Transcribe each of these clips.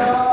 안녕하세요.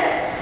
hacer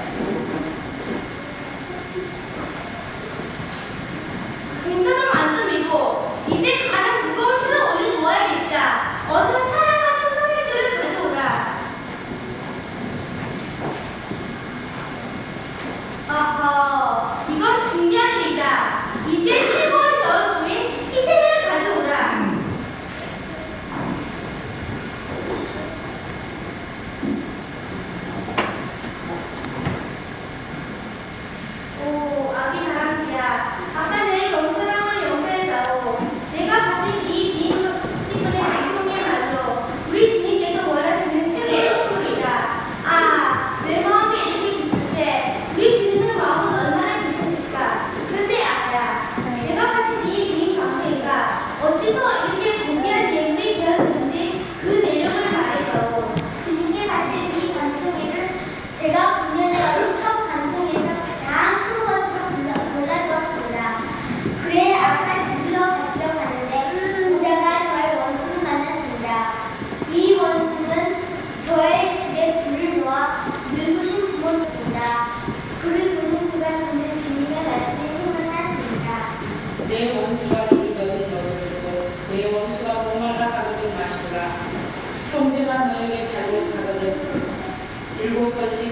이런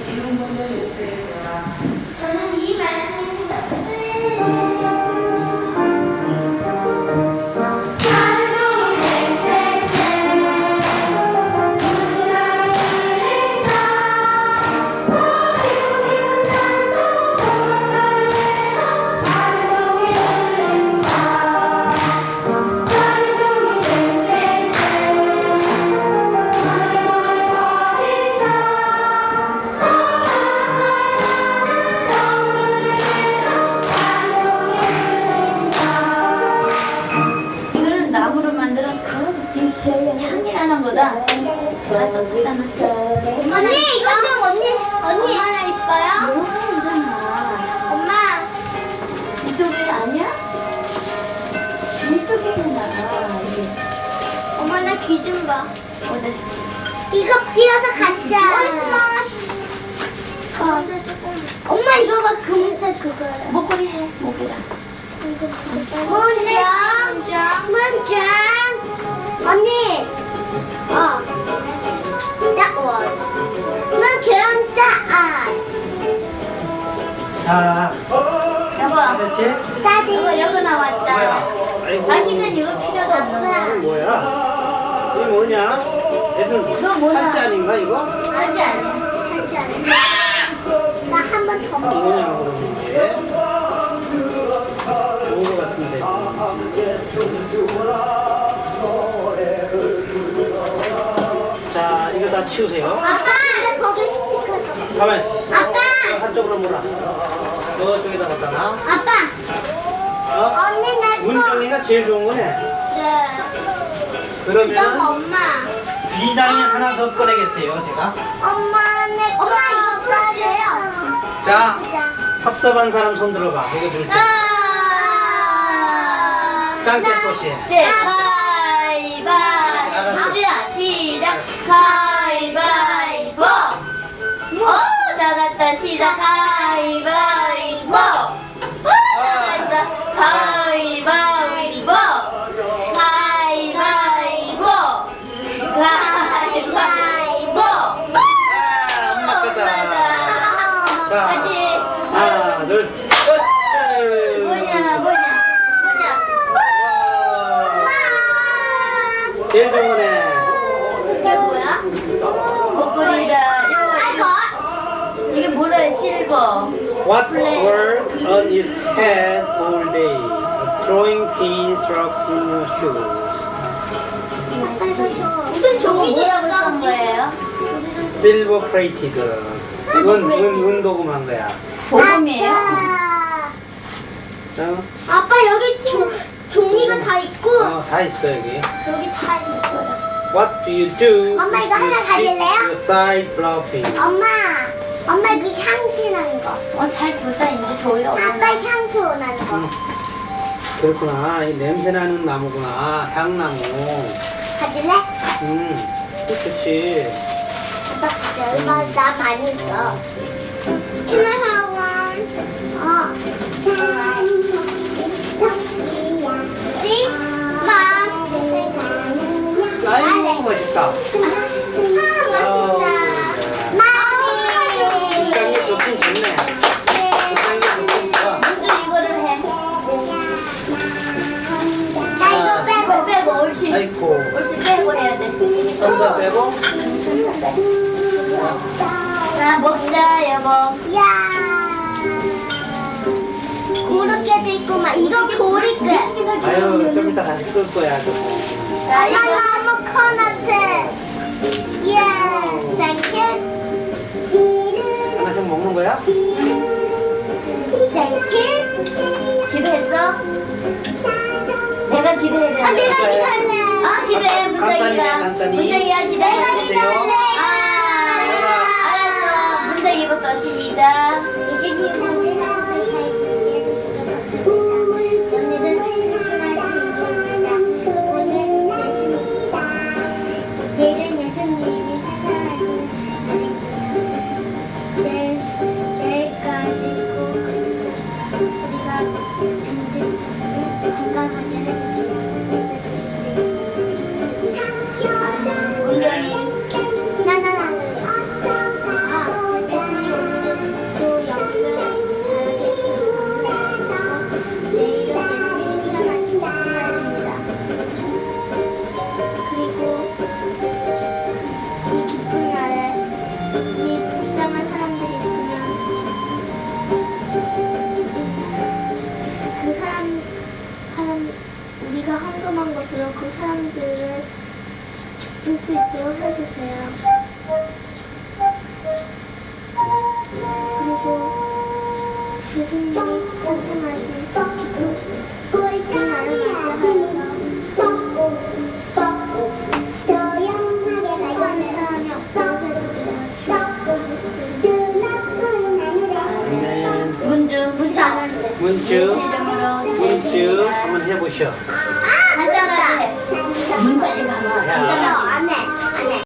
언니 이거 좀 언니 언니 하나 이뻐요? 엄마 이쪽이 아니야? 이쪽에 봐. 이게. 엄마 나 귀 좀 봐. 어디? 이거 띄어서 갖자. 어. 엄마 이거 봐 금색 그거야. 목걸이 해, 목이다. 문장 문장 언니 어 딱원 문경 딱 자, 여보, 됐지? 따디 여보, 여기 나왔다. 아이고. 아직은 이거 필요도 안 넣어. 뭐야? 이게 뭐냐? 애들 이거 뭐야? 팔찌 아닌가 이거? 아직 아니야. 않아 나한 번더 먹어 뭐냐 그러면 이 치우세요. 아빠 근데 거기 스티커 가만 있어. 아빠 이거 한쪽으로 몰아. 저쪽에다 갖다 놔. 아빠 어? 언니 내 거. 문정이가 제일 좋은 거네. 네. 그러면 엄마. 비장이 하나 더 꺼내겠지요, 제가. 엄마 내 거. 엄마 이거 플러스예요. 자, 섭섭한 사람 손 들어봐. 이거 줄 때. 짱깨 꽃이. 이제 가위바위보. 시작. 가위 나갔다. 시 What worked on his head all day? Throwing pins dropped in your shoes. 무슨 있어? 쓴 거예요? Silver plated. 은, 은, 은 도금한 거야. 보금이에요? 아빠. 자, 아빠 여기 조, 종이가 다 있고 어, 다 있어, 여기. 여기 다 있어요. What do you do? 엄마, 이거 하나 가질래요? your side bluffing? 엄마, 그. 어, 잘 두자, 이제 조이가 아빠. 향수 나는 거. 응. 그렇구나. 이 냄새 나는 나무구나. 향나무. 가질래? 음, 그렇지. 아빠 가져. 이거 나 많이 있어. One? 어. See? 더 빼고. 자, 먹자, 여보. 야. 고르게도 있고 막 이거 고르게. 아유, 좀 이따 다시 끌 거야, 저거. 자, 나. 너무 커놨어. 예. 땡큐. 하나씩 먹는 거야? 땡큐. 기도했어? 내가 기도해야 돼. 아 내가 기다릴래. 아, 기도해, 문정이가. 간단히. 문정이가 기도해. 내가 기다릴래. 아, 알았어. 문정이부터 시작. 내일은 문